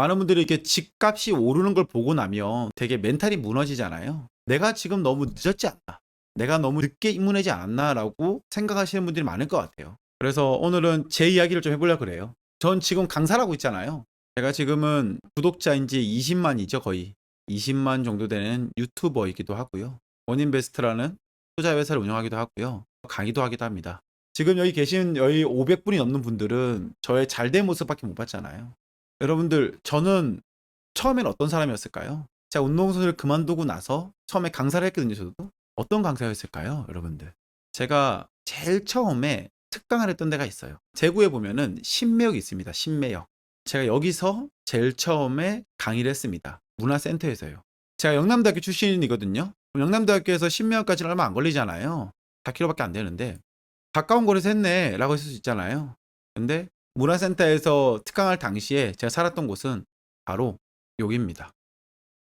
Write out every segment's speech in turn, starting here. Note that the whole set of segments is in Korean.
많은 분들이 이렇게 집값이 오르는 걸 보고 나면 되게 멘탈이 무너지잖아요. 내가 지금 너무 늦었지 않나? 내가 너무 늦게 입문하지 않았나라고 생각하시는 분들이 많을 것 같아요. 그래서 오늘은 제 이야기를 좀 해보려고 그래요. 전 지금 강사를 하고 있잖아요. 제가 지금은 구독자인지 20만이죠, 거의. 20만 정도 되는 유튜버이기도 하고요. 원인베스트라는 투자 회사를 운영하기도 하고요. 강의도 하기도 합니다. 지금 여기 계신 여기 500분이 넘는 분들은 저의 잘된 모습밖에 못 봤잖아요. 여러분들, 저는 처음엔 어떤 사람이었을까요? 제가 운동선수를 그만두고 나서 처음에 강사를 했거든요, 저도. 어떤 강사였을까요, 여러분들? 제가 제일 처음에 특강을 했던 데가 있어요. 제구에 보면은 신매역이 있습니다. 신매역. 제가 여기서 제일 처음에 강의를 했습니다. 문화센터에서요. 제가 영남대학교 출신이거든요. 영남대학교에서 신매역까지는 얼마 안 걸리잖아요. 4km밖에 안 되는데 가까운 거리에서 했네 라고 했을 수 있잖아요. 근데 문화센터에서 특강할 당시에 제가 살았던 곳은 바로 여기입니다.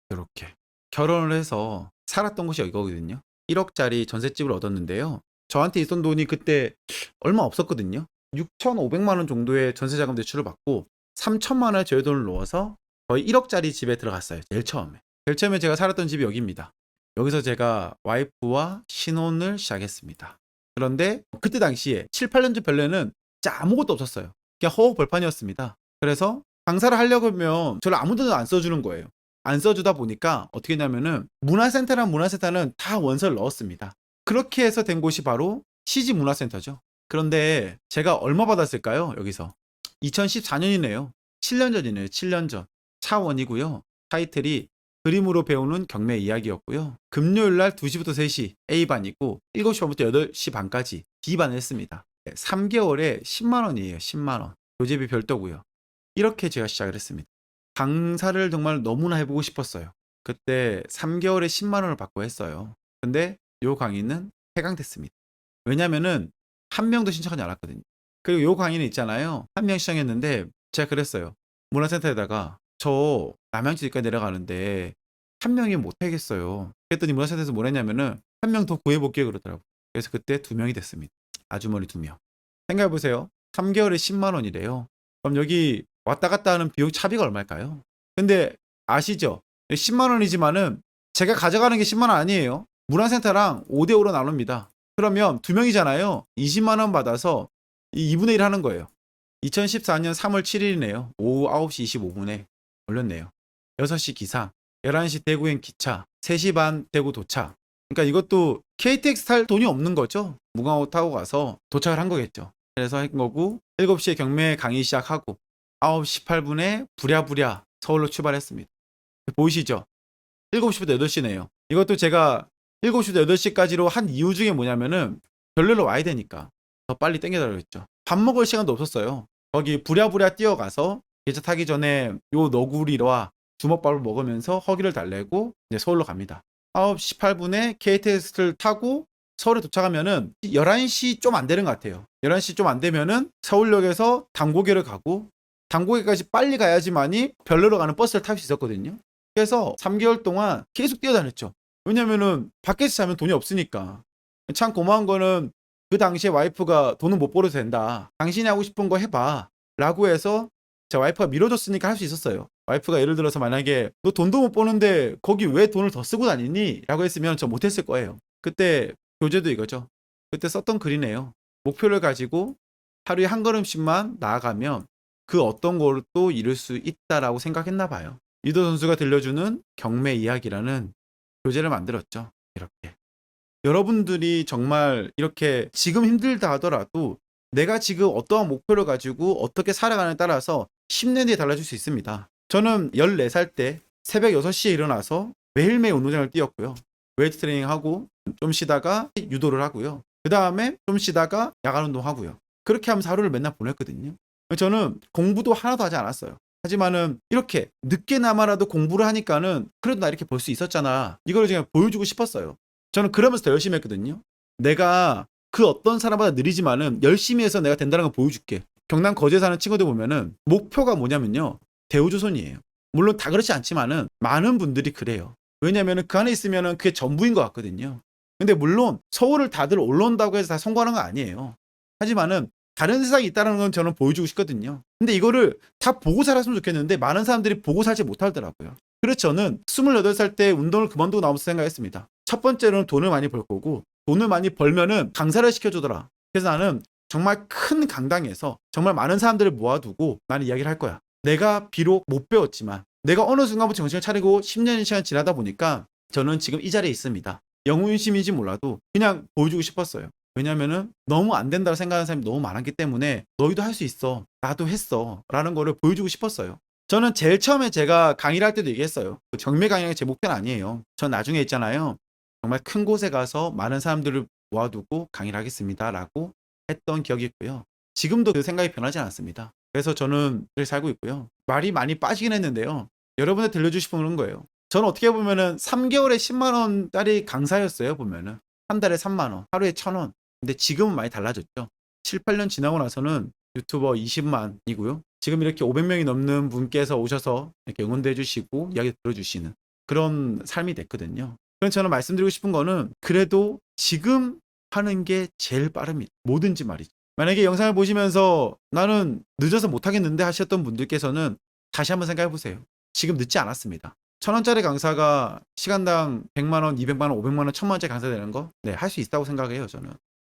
이렇게 결혼을 해서 살았던 곳이 여기거든요. 1억짜리 전셋집을 얻었는데요. 저한테 있던 돈이 그때 얼마 없었거든요. 6,500만 원 정도의 전세 자금 대출을 받고 3천만 원의 저의 돈을 넣어서 거의 1억짜리 집에 들어갔어요. 제일 처음에. 제일 처음에 제가 살았던 집이 여기입니다. 여기서 제가 와이프와 신혼을 시작했습니다. 그런데 그때 당시에 7, 8년 전 별내는 진짜 아무것도 없었어요. 그냥 허허 벌판이었습니다. 그래서 강사를 하려고 하면 저를 아무 데도 안 써주는 거예요. 안 써주다 보니까 어떻게 했냐면은 문화센터랑 문화센터는 다 원서를 넣었습니다. 그렇게 해서 된 곳이 바로 CG 문화센터죠. 그런데 제가 얼마 받았을까요? 여기서 2014년이네요. 7년 전이네요. 7년 전. 차원이고요. 타이틀이 그림으로 배우는 경매 이야기였고요. 금요일 날 2시부터 3시 A반이고 7시 반부터 8시 반까지 B반을 했습니다. 3개월에 10만 원이에요. 10만 원. 교재비 별도고요. 이렇게 제가 시작을 했습니다. 강사를 정말 너무나 해보고 싶었어요. 그때 3개월에 10만 원을 받고 했어요. 근데 요 강의는 폐강됐습니다. 왜냐면은 한 명도 신청하지 않았거든요. 그리고 요 강의는 있잖아요. 한 명 시청했는데 제가 그랬어요. 문화센터에다가 저 남양주까지 내려가는데 한 명이 못 하겠어요. 그랬더니 문화센터에서 뭘 했냐면은 한 명 더 구해볼게요 그러더라고요. 그래서 그때 두 명이 됐습니다. 아주머니 두 명. 생각해보세요. 3개월에 10만 원이래요. 그럼 여기 왔다 갔다 하는 비용 차비가 얼마일까요? 근데 아시죠? 10만 원이지만은 제가 가져가는 게 10만 원 아니에요. 문화센터랑 5대5로 나눕니다. 그러면 두 명이잖아요. 20만 원 받아서 이 2분의 1 하는 거예요. 2014년 3월 7일이네요. 오후 9시 25분에 올렸네요. 6시 기상, 11시 대구행 기차, 3시 반 대구 도착. 그러니까 이것도 KTX 탈 돈이 없는 거죠. 무광호 타고 가서 도착을 한 거겠죠. 그래서 한 거고 7시에 경매 강의 시작하고 9시 18분에 부랴부랴 서울로 출발했습니다. 보이시죠? 7시부터 8시네요. 이것도 제가 7시부터 8시까지로 한 이유 중에 뭐냐면은 별내로 와야 되니까 더 빨리 땡겨달라고 했죠. 밥 먹을 시간도 없었어요. 거기 부랴부랴 뛰어가서 기차 타기 전에 요 너구리와 주먹밥을 먹으면서 허기를 달래고 이제 서울로 갑니다. 9시 18분에 KTX를 타고 서울에 도착하면은 11시 좀 안 되는 것 같아요. 11시 좀 안 되면은 서울역에서 당고개를 가고 당고개까지 빨리 가야지만이 별내로 가는 버스를 탈 수 있었거든요. 그래서 3개월 동안 계속 뛰어다녔죠. 왜냐면은 밖에서 자면 돈이 없으니까. 참 고마운 거는 그 당시에 와이프가 돈은 못 벌어도 된다. 당신이 하고 싶은 거 해봐. 라고 해서 제 와이프가 밀어줬으니까 할 수 있었어요. 와이프가 예를 들어서 만약에 너 돈도 못 버는데 거기 왜 돈을 더 쓰고 다니니? 라고 했으면 저 못했을 거예요. 그때 교재도 이거죠. 그때 썼던 글이네요. 목표를 가지고 하루에 한 걸음씩만 나아가면 그 어떤 것도 이룰 수 있다라고 생각했나 봐요. 이도 선수가 들려주는 경매 이야기라는 교재를 만들었죠. 이렇게. 여러분들이 정말 이렇게 지금 힘들다 하더라도 내가 지금 어떠한 목표를 가지고 어떻게 살아가느냐에 따라서 10년 뒤에 달라질 수 있습니다. 저는 14살 때 새벽 6시에 일어나서 매일매일 운동장을 뛰었고요. 웨이트 트레이닝 하고 좀 쉬다가 유도를 하고요. 그 다음에 좀 쉬다가 야간 운동 하고요. 그렇게 하면서 하루를 맨날 보냈거든요. 저는 공부도 하나도 하지 않았어요. 하지만은 이렇게 늦게나마라도 공부를 하니까는 그래도 나 이렇게 볼 수 있었잖아. 이걸 제가 보여주고 싶었어요. 저는 그러면서 더 열심히 했거든요. 내가 그 어떤 사람보다 느리지만은 열심히 해서 내가 된다는 걸 보여줄게. 경남 거제 사는 친구들 보면은 목표가 뭐냐면요. 대우조선이에요. 물론 다 그렇지 않지만은 많은 분들이 그래요. 왜냐면은 그 안에 있으면은 그게 전부인 것 같거든요. 근데 물론 서울을 다들 올라온다고 해서 다 성공하는 거 아니에요. 하지만은 다른 세상이 있다는 건 저는 보여주고 싶거든요. 근데 이거를 다 보고 살았으면 좋겠는데 많은 사람들이 보고 살지 못하더라고요. 그래서 저는 28살 때 운동을 그만두고 나오면서 생각했습니다. 첫 번째로는 돈을 많이 벌 거고 돈을 많이 벌면은 강사를 시켜주더라. 그래서 나는 정말 큰 강당에서 정말 많은 사람들을 모아두고 나는 이야기를 할 거야. 내가 비록 못 배웠지만 내가 어느 순간부터 정신을 차리고 10년의 시간 지나다 보니까 저는 지금 이 자리에 있습니다. 영웅심인지 몰라도 그냥 보여주고 싶었어요. 왜냐면은 너무 안 된다고 생각하는 사람이 너무 많았기 때문에 너희도 할 수 있어. 나도 했어. 라는 거를 보여주고 싶었어요. 저는 제일 처음에 제가 강의를 할 때도 얘기했어요. 그 정밀 강의가 제 목표는 아니에요. 전 나중에 있잖아요. 정말 큰 곳에 가서 많은 사람들을 모아두고 강의를 하겠습니다. 라고 했던 기억이 있고요. 지금도 그 생각이 변하지 않았습니다. 그래서 저는 그렇게 살고 있고요. 말이 많이 빠지긴 했는데요. 여러분들 들려주고 싶은 그런 거예요. 저는 어떻게 보면은 3개월에 10만 원짜리 강사였어요. 보면은 한 달에 3만 원, 하루에 1천 원. 근데 지금은 많이 달라졌죠. 7, 8년 지나고 나서는 유튜버 20만이고요. 지금 이렇게 500명이 넘는 분께서 오셔서 이렇게 응원도 해주시고 이야기 들어주시는 그런 삶이 됐거든요. 그래서 저는 말씀드리고 싶은 거는 그래도 지금 하는 게 제일 빠릅니다. 뭐든지 말이죠. 만약에 영상을 보시면서 나는 늦어서 못하겠는데 하셨던 분들께서는 다시 한번 생각해 보세요. 지금 늦지 않았습니다. 천 원짜리 강사가 시간당 100만 원, 200만 원, 500만 원, 1000만 원짜리 강사 되는 거, 네, 할 수 있다고 생각해요, 저는.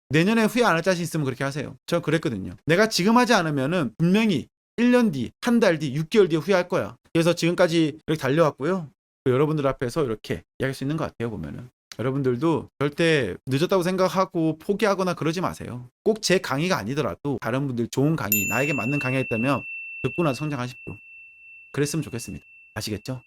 내년에 후회 안 할 자신 있으면 그렇게 하세요. 저 그랬거든요. 내가 지금 하지 않으면은 분명히 1년 뒤, 한 달 뒤, 6개월 뒤에 후회할 거야. 그래서 지금까지 이렇게 달려왔고요. 그 여러분들 앞에서 이렇게 이야기할 수 있는 것 같아요, 보면은. 여러분들도 절대 늦었다고 생각하고 포기하거나 그러지 마세요. 꼭 제 강의가 아니더라도 다른 분들 좋은 강의, 나에게 맞는 강의가 있다면 듣고 나서 성장하십시오. 그랬으면 좋겠습니다. 아시겠죠?